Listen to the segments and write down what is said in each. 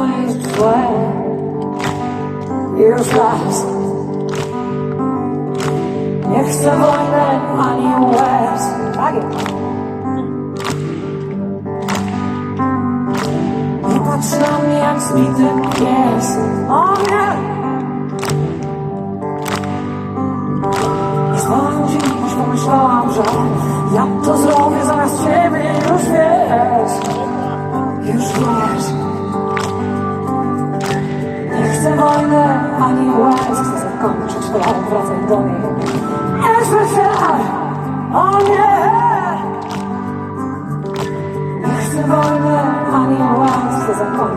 flames flare Years last Nie chcę wojny ani łez. Tak Nie patrz na mnie jak zbity pies O nie! Nie znałem dziś, pomyślałam, że Ja to zrobię zamiast ciebie Już wiesz. Już wiesz.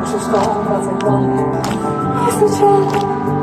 是却错过了最一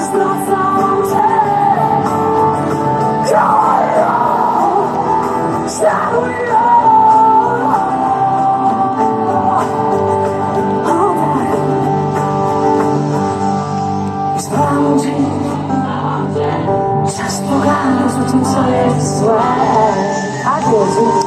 zdradzałam cię Królą, cały Złam dzień, czas pogarnąć o tym, co jest złe, tak, a Jezus